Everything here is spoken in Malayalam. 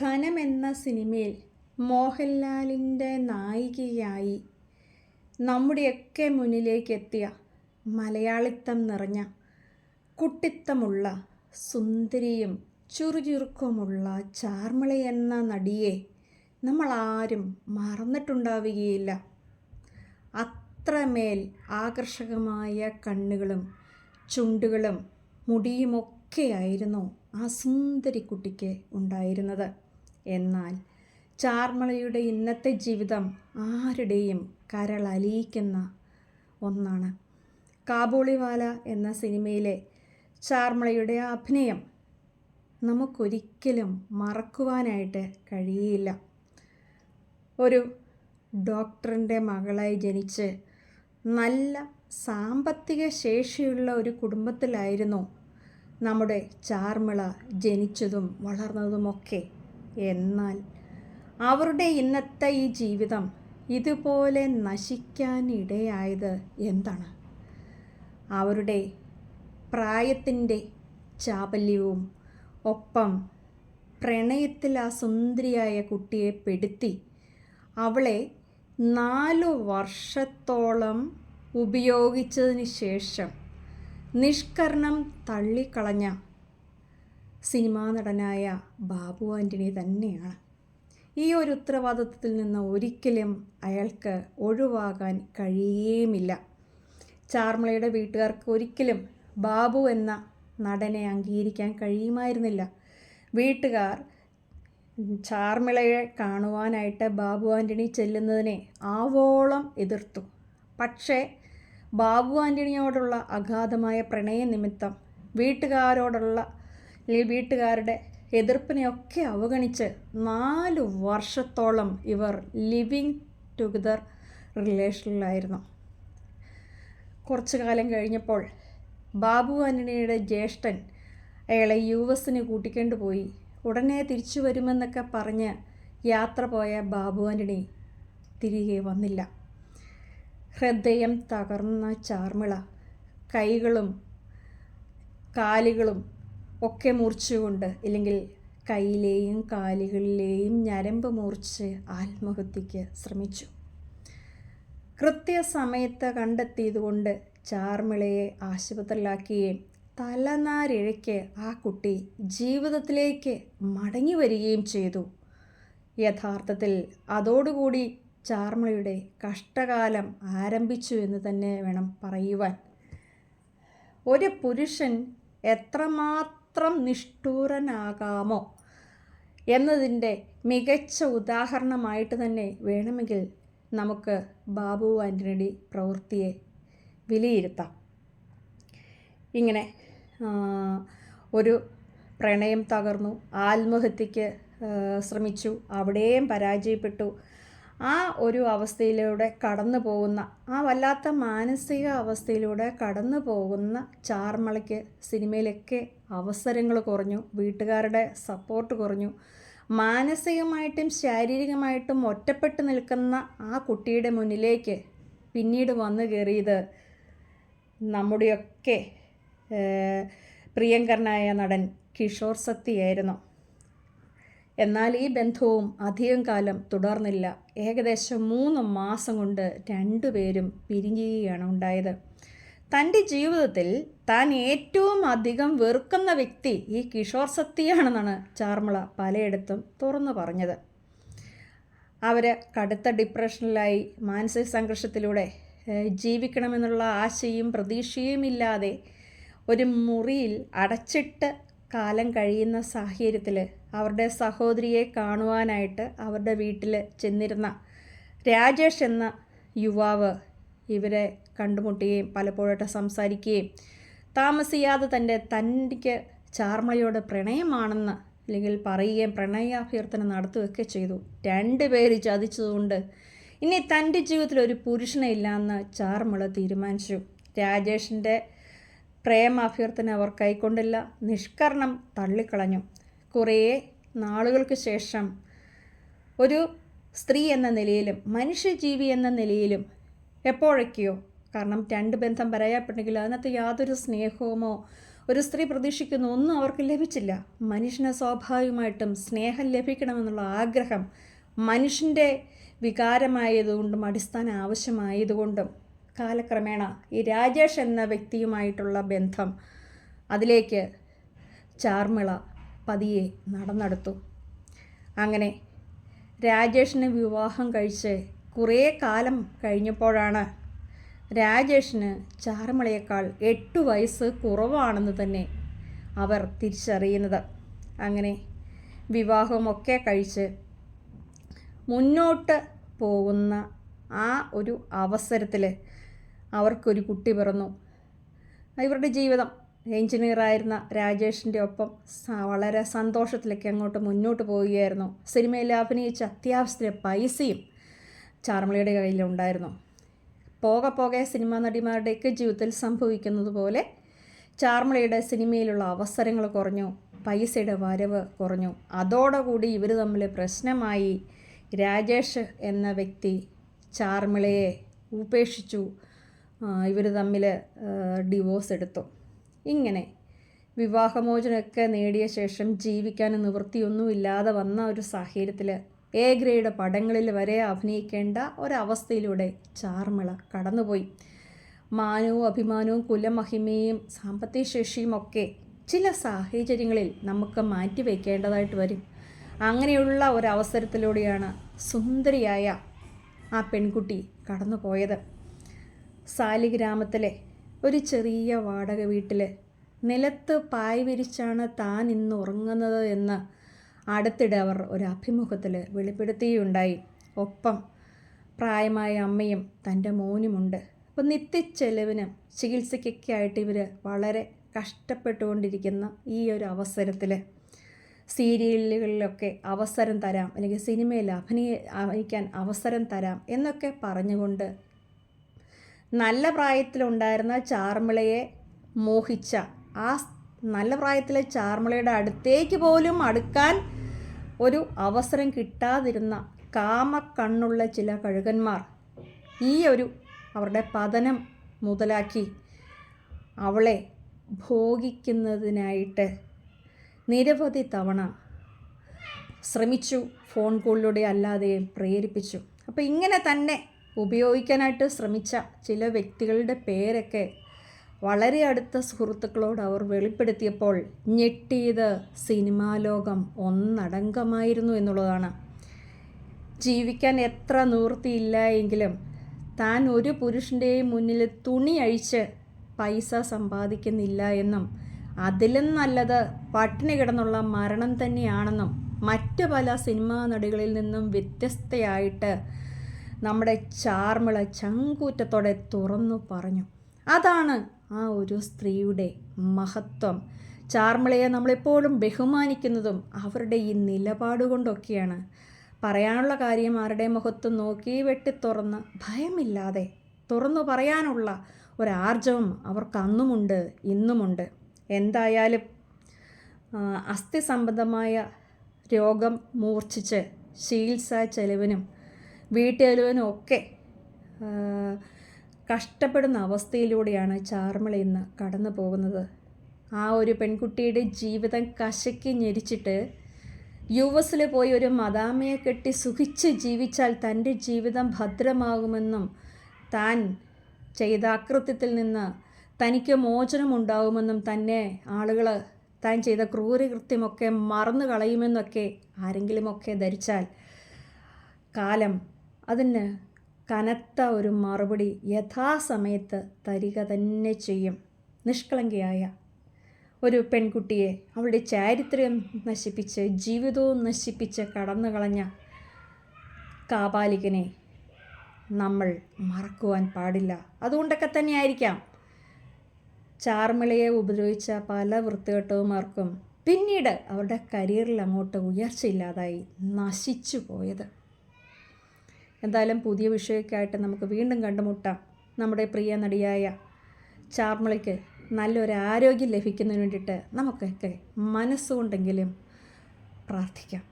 ധനം എന്ന സിനിമയിൽ മോഹൻലാലിന്റെ നായികയായി നമ്മുടെയൊക്കെ മുന്നിലേക്ക് എത്തിയ മലയാളിത്തം നിറഞ്ഞ കുട്ടിത്തമുള്ള സുന്ദരിയും ചുറുചുറുക്കുമുള്ള ചാർമിള എന്ന നടിയെ നമ്മളാരും മറന്നിട്ടുണ്ടാവുകയില്ല. അത്രമേൽ ആകർഷകമായ കണ്ണുകളും ചുണ്ടുകളും മുടിയുമൊക്കെയായിരുന്നു ആ സുന്ദരി കുട്ടിക്ക് ഉണ്ടായിരുന്നത്. എന്നാൽ ചാർമളയുടെ ഇന്നത്തെ ജീവിതം ആരുടെയും കരളലിയിക്കുന്ന ഒന്നാണ്. കാബൂളിവാല എന്ന സിനിമയിലെ ചാർമളയുടെ അഭിനയം നമുക്കൊരിക്കലും മറക്കുവാനായിട്ട് കഴിയില്ല. ഒരു ഡോക്ടറിന്റെ മകളായി ജനിച്ച് നല്ല സാമ്പത്തിക ശേഷിയുള്ള ഒരു കുടുംബത്തിലായിരുന്നു നമ്മുടെ ചാർമിള ജനിച്ചതും വളർന്നതുമൊക്കെ. എന്നാൽ അവരുടെ ഇന്നത്തെ ഈ ജീവിതം ഇതുപോലെ നശിക്കാനിടയായത് എന്താണ്? അവരുടെ പ്രായത്തിന്റെ ചാപല്യവും ഒപ്പം പ്രണയത്തിൽ ആ സുന്ദരിയായ കുട്ടിയെ പെടുത്തി അവളെ നാലു വർഷത്തോളം ഉപയോഗിച്ചതിന് ശേഷം നിഷ്കരണം തള്ളിക്കളഞ്ഞ സിനിമാ നടനായ ബാബു ആന്റണി തന്നെയാണ്. ഈ ഒരു ഉത്തരവാദിത്വത്തിൽ നിന്ന് ഒരിക്കലും അയാൾക്ക് ഒഴിവാകാൻ കഴിയുകയുമില്ല ചാർമിളയുടെ വീട്ടുകാർക്ക് ഒരിക്കലും ബാബു എന്ന നടനെ അംഗീകരിക്കാൻ കഴിയുമായിരുന്നില്ല. വീട്ടുകാർ ചാർമിളയെ കാണുവാനായിട്ട് ബാബു ആന്റണി ചെല്ലുന്നതിനെ ആവോളം എതിർത്തു. പക്ഷേ ബാബു ആന്റണിയോടുള്ള അഗാധമായ പ്രണയ നിമിത്തം വീട്ടുകാരോടുള്ള അല്ലെങ്കിൽ വീട്ടുകാരുടെ എതിർപ്പിനെയൊക്കെ അവഗണിച്ച് നാല് വർഷത്തോളം ഇവർ ലിവിങ് ടുഗദർ റിലേഷനിലായിരുന്നു. കുറച്ചു കാലം കഴിഞ്ഞപ്പോൾ ബാബു ആന്റണിയുടെ ജ്യേഷ്ഠൻ അയാളെ യു എസിന് കൂട്ടിക്കൊണ്ടു പോയി ഉടനെ തിരിച്ചു വരുമെന്നൊക്കെ പറഞ്ഞ് യാത്ര പോയ ബാബു ആന്റണി തിരികെ വന്നില്ല. ഹൃദയം തകർന്ന ചാർമിള. കൈകളും കാലുകളും ഒക്കെ മുറിച്ചുകൊണ്ട് ഇല്ലെങ്കിൽ കൈയിലെയും കാലുകളിലെയും ഞരമ്പ് മുറിച്ച് ആത്മഹത്യക്ക് ശ്രമിച്ചു. കൃത്യസമയത്ത് കണ്ടെത്തിയതുകൊണ്ട് ചാർമിളയെ ആശുപത്രിയിലാക്കുകയും തലനാരിഴയ്ക്ക് ആ കുട്ടി ജീവിതത്തിലേക്ക് മടങ്ങി വരികയും ചെയ്തു. യഥാർത്ഥത്തിൽ അതോടുകൂടി ചാർമിളയുടെ കഷ്ടകാലം ആരംഭിച്ചു എന്ന് തന്നെ വേണം പറയുവാൻ. ഒരു പുരുഷൻ എത്രമാത്രം നിഷ്ഠൂരനാകാമോ എന്നതിന്റെ മികച്ച ഉദാഹരണമായിട്ട് തന്നെ വേണമെങ്കിൽ നമുക്ക് ബാബു ആന്റണിയുടെ പ്രവൃത്തിയെ വിലയിരുത്താം. ഇങ്ങനെ ഒരു പ്രണയം തകർന്നു ആത്മഹത്യക്ക് ശ്രമിച്ചു അവിടെയും പരാജയപ്പെട്ടു ആ ഒരു അവസ്ഥയിലൂടെ കടന്നു പോകുന്ന ആ വല്ലാത്ത മാനസിക അവസ്ഥയിലൂടെ കടന്നു പോകുന്ന ചാർമളയ്ക്ക് സിനിമയിലൊക്കെ അവസരങ്ങൾ കുറഞ്ഞു വീട്ടുകാരുടെ സപ്പോർട്ട് കുറഞ്ഞു. മാനസികമായിട്ടും ശാരീരികമായിട്ടും ഒറ്റപ്പെട്ട് നിൽക്കുന്ന ആ കുട്ടിയുടെ മുന്നിലേക്ക് പിന്നീട് വന്നു കയറിയത് നമ്മുടെയൊക്കെ പ്രിയങ്കരനായ നടൻ കിഷോർ സത്തിയായിരുന്നു എന്നാൽ ഈ ബന്ധവും അധികം കാലം തുടർന്നില്ല. ഏകദേശം മൂന്ന് മാസം കൊണ്ട് രണ്ടുപേരും പിരിഞ്ഞുകയാണ് ഉണ്ടായത്. തന്റെ ജീവിതത്തിൽ താൻ ഏറ്റവും അധികം വെറുക്കുന്ന വ്യക്തി ഈ കിഷോർ സത്യാണെന്നാണ് ചാർമിള പലയിടത്തും തുറന്നു പറഞ്ഞത്. അവർ കടുത്ത ഡിപ്രഷനിലായി മാനസിക സംഘർഷത്തിലൂടെ ജീവിക്കണമെന്നുള്ള ആശയും പ്രതീക്ഷയും ഇല്ലാതെ ഒരു മുറിയിൽ അടച്ചിട്ട് കാലം കഴിയുന്ന സാഹചര്യത്തിൽ അവരുടെ സഹോദരിയെ കാണുവാനായിട്ട് അവരുടെ വീട്ടിൽ ചെന്നിരുന്ന രാജേഷ് എന്ന യുവാവ് ഇവരെ കണ്ടുമുട്ടുകയും പലപ്പോഴായിട്ട് സംസാരിക്കുകയും താമസിയാതെ തന്റെ തനിക്ക് ചാർമളയോട് പ്രണയമാണെന്ന് അല്ലെങ്കിൽ പറയുകയും പ്രണയാഭ്യർത്ഥന നടത്തുകയൊക്കെ ചെയ്തു. രണ്ടുപേര് ചതിച്ചതുകൊണ്ട് ഇനി തന്റെ ജീവിതത്തിൽ ഒരു പുരുഷനെ ഇല്ലയെന്ന് ചാർമള തീരുമാനിച്ചു. രാജേഷിന്റെ പ്രേമാഭ്യർത്ഥന അവർ കൈക്കൊണ്ടില്ല. നിഷ്കരണം തള്ളിക്കളഞ്ഞു. കുറേ നാളുകൾക്ക് ശേഷം ഒരു സ്ത്രീ എന്ന നിലയിലും മനുഷ്യജീവി എന്ന നിലയിലും എപ്പോഴൊക്കെയോ കാരണം രണ്ട് ബന്ധം പരാജയപ്പെട്ടെങ്കിൽ അതിനകത്ത് യാതൊരു സ്നേഹവുമോ ഒരു സ്ത്രീ പ്രതീക്ഷിക്കുന്ന ഒന്നും അവർക്ക് ലഭിച്ചില്ല. മനുഷ്യന് സ്വാഭാവികമായിട്ടും സ്നേഹം ലഭിക്കണമെന്നുള്ള ആഗ്രഹം മനുഷ്യന്റെ വികാരമായതുകൊണ്ടും അടിസ്ഥാന ആവശ്യമായതുകൊണ്ടും കാലക്രമേണ ഈ രാജേഷ് എന്ന വ്യക്തിയുമായിട്ടുള്ള ബന്ധം അതിലേക്ക് ചാർമിള പതിയെ നടന്നെടുത്തു. അങ്ങനെ രാജേഷിന് വിവാഹം കഴിച്ച് കുറേ കാലം കഴിഞ്ഞപ്പോഴാണ് രാജേഷിന് ചാർമിളയേക്കാൾ എട്ട് വയസ്സ് കുറവാണെന്ന് തന്നെ അവർ തിരിച്ചറിയുന്നത്. അങ്ങനെ വിവാഹമൊക്കെ കഴിച്ച് മുന്നോട്ട് പോകുന്ന ആ ഒരു അവസരത്തിൽ അവർക്കൊരു കുട്ടി പിറന്നു. ഇവരുടെ ജീവിതം എഞ്ചിനീയറായിരുന്ന രാജേഷിന്റെ ഒപ്പം വളരെ സന്തോഷത്തിലൊക്കെ അങ്ങോട്ട് മുന്നോട്ട് പോവുകയായിരുന്നു. സിനിമയിൽ അഭിനയിച്ച അത്യാവശ്യത്തിലെ പൈസയും ചാർമളിയുടെ കയ്യിലുണ്ടായിരുന്നു. പോകെ പോകെ സിനിമാ നടിമാരുടെയൊക്കെ ജീവിതത്തിൽ സംഭവിക്കുന്നത് പോലെ ചാർമിളയുടെ സിനിമയിലുള്ള അവസരങ്ങൾ കുറഞ്ഞു പൈസയുടെ വരവ് കുറഞ്ഞു. അതോടുകൂടി ഇവർ തമ്മിൽ പ്രശ്നമായി. രാജേഷ് എന്ന വ്യക്തി ചാർമിളയെ ഉപേക്ഷിച്ചു. ഇവർ തമ്മിൽ ഡിവോഴ്സ് എടുത്തു. ഇങ്ങനെ വിവാഹമോചനമൊക്കെ നേടിയ ശേഷം ജീവിക്കാൻ നിവൃത്തിയൊന്നുമില്ലാതെ വന്ന ഒരു സാഹചര്യത്തിൽ എ ഗ്രേഡ് പടങ്ങളിൽ വരെ അഭിനയിക്കേണ്ട ഒരവസ്ഥയിലൂടെ ചാർമിള കടന്നുപോയി. മാനവും അഭിമാനവും കുലമഹിമയും സാമ്പത്തിക ശേഷിയും ഒക്കെ ചില സാഹചര്യങ്ങളിൽ നമുക്ക് മാറ്റിവെക്കേണ്ടതായിട്ട് വരും. അങ്ങനെയുള്ള ഒരവസരത്തിലൂടെയാണ് സുന്ദരിയായ ആ പെൺകുട്ടി കടന്നുപോയത്. സാലിഗ്രാമത്തിലെ ഒരു ചെറിയ വാടക വീട്ടിൽ നിലത്ത് പായ് വിരിച്ചാണ് താൻ ഇന്ന് ഉറങ്ങുന്നത് എന്ന് അടുത്തിടെ അവർ ഒരു അഭിമുഖത്തിൽ വെളിപ്പെടുത്തുകയുണ്ടായി ഒപ്പം പ്രായമായ അമ്മയും തന്റെ മോനുമുണ്ട്. അപ്പോൾ നിത്യച്ചെലവിനും ചികിത്സയ്ക്കൊക്കെ ആയിട്ട് ഇവർ വളരെ കഷ്ടപ്പെട്ടുകൊണ്ടിരിക്കുന്ന ഈ ഒരു അവസരത്തിൽ സീരിയലുകളിലൊക്കെ അവസരം തരാം അല്ലെങ്കിൽ സിനിമയിൽ അഭിനയ അഭിനയിക്കാൻ അവസരം തരാം എന്നൊക്കെ പറഞ്ഞുകൊണ്ട് നല്ല പ്രായത്തിലുണ്ടായിരുന്ന ചാർമിളയെ മോഹിച്ച ആ നല്ല പ്രായത്തിലെ ചാർമിളയുടെ അടുത്തേക്ക് പോലും അടുക്കാൻ ഒരു അവസരം കിട്ടാതിരുന്ന കാമക്കണ്ണുള്ള ചില കഴുകന്മാർ ഈ ഒരു അവരുടെ പതനം മുതലാക്കി അവളെ ഭോഗിക്കുന്നതിനായിട്ട് നിരവധി തവണ ശ്രമിച്ചു ഫോൺ കോളിലൂടെ അല്ലാതെയും പ്രേരിപ്പിച്ചു. അപ്പോൾ ഇങ്ങനെ തന്നെ ഉപയോഗിക്കാനായിട്ട് ശ്രമിച്ച ചില വ്യക്തികളുടെ പേരൊക്കെ വളരെ അടുത്ത സുഹൃത്തുക്കളോട് അവർ വെളിപ്പെടുത്തിയപ്പോൾ ഞെട്ടിയത് സിനിമാ ലോകം ഒന്നടങ്കമായിരുന്നു എന്നുള്ളതാണ്. ജീവിക്കാൻ എത്ര നിവൃത്തിയില്ല എങ്കിലും താൻ ഒരു പുരുഷന്റെയും മുന്നിൽ തുണി അഴിച്ച് പൈസ സമ്പാദിക്കുന്നില്ല എന്നും അതിലും നല്ലത് പട്ടിണി കിടന്നുള്ള മരണം തന്നെയാണെന്നും മറ്റ് പല സിനിമാ നടികളിൽ നിന്നും വ്യത്യസ്തയായിട്ട് നമ്മുടെ ചാർമിള ചങ്കൂറ്റത്തോടെ തുറന്നു പറഞ്ഞു. അതാണ് ആ ഒരു സ്ത്രീയുടെ മഹത്വം. ചാർമിളയെ നമ്മളെപ്പോഴും ബഹുമാനിക്കുന്നതും അവരുടെ ഈ നിലപാട് കൊണ്ടൊക്കെയാണ് പറയാനുള്ള കാര്യം ആരുടെ മുഖത്തും നോക്കി വെട്ടി തുറന്ന് ഭയമില്ലാതെ തുറന്നു പറയാനുള്ള ഒരാർജവം അവർക്ക് അന്നുമുണ്ട് ഇന്നുമുണ്ട്. എന്തായാലും അസ്ഥി സംബന്ധമായ രോഗം മൂർച്ഛിച്ച് ചികിത്സാ ചെലവിനും വീട്ടുചെലവിനും ഒക്കെ കഷ്ടപ്പെടുന്ന അവസ്ഥയിലൂടെയാണ് ചാർമിള ഇന്ന് കടന്നു പോകുന്നത്. ആ ഒരു പെൺകുട്ടിയുടെ ജീവിതം കശക്കി ഞെരിച്ചിട്ട് യു എസിൽ പോയി ഒരു മദാമയെ കെട്ടി സുഖിച്ച് ജീവിച്ചാൽ തന്റെ ജീവിതം ഭദ്രമാകുമെന്നും താൻ ചെയ്ത അകൃത്യത്തിൽ നിന്ന് തനിക്ക് മോചനമുണ്ടാകുമെന്നും തന്നെ ആളുകൾ താൻ ചെയ്ത ക്രൂരകൃത്യമൊക്കെ മറന്നു കളയുമെന്നൊക്കെ ആരെങ്കിലുമൊക്കെ ധരിച്ചാൽ കാലം അതിന് കനത്ത ഒരു മറുപടി യഥാസമയത്ത് തരിക തന്നെ ചെയ്യും. നിഷ്കളങ്കയായ ഒരു പെൺകുട്ടിയെ അവളുടെ ചാരിത്രം നശിപ്പിച്ച് ജീവിതവും നശിപ്പിച്ച് കടന്നു കളഞ്ഞ കാപാലികനെ നമ്മൾ മറക്കുവാൻ പാടില്ല. അതുകൊണ്ടൊക്കെ തന്നെയായിരിക്കാം. ചാർമിളയെ ഉപദ്രവിച്ച പല വൃത്തികെട്ടവുമാർക്കും പിന്നീട് അവരുടെ കരിയറിൽ അങ്ങോട്ട് ഉയർച്ചയില്ലാതായി നശിച്ചു പോയത്. എന്തായാലും പുതിയ വിഷയമൊക്കെ നമുക്ക് വീണ്ടും കണ്ടുമുട്ടാം. നമ്മുടെ പ്രിയ നടിയായ ചാർമിളയ്ക്ക് നല്ലൊരു ആരോഗ്യം ലഭിക്കുന്നതിന് വേണ്ടിയിട്ട് നമുക്കൊക്കെ മനസ്സുകൊണ്ടെങ്കിലും പ്രാർത്ഥിക്കാം.